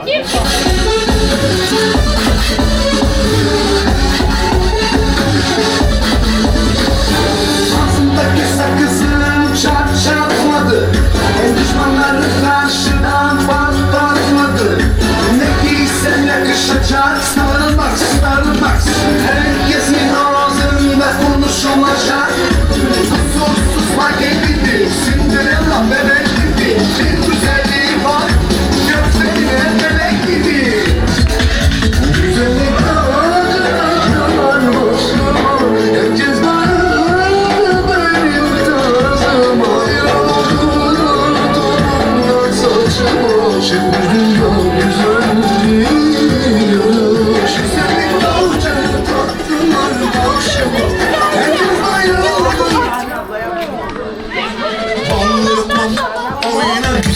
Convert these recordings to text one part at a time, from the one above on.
bakayım. Ağzındaki çat çatmadı En düşmanları karşıdan patlatmadı Ne giysem yakışacak sarılmak sarılmak. Herkesin ağzında konuşulacak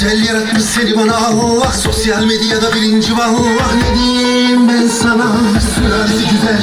güzel yaratmış seni bana Allah Sosyal medyada birinci vallah Ne diyeyim ben sana Sülalesi güzel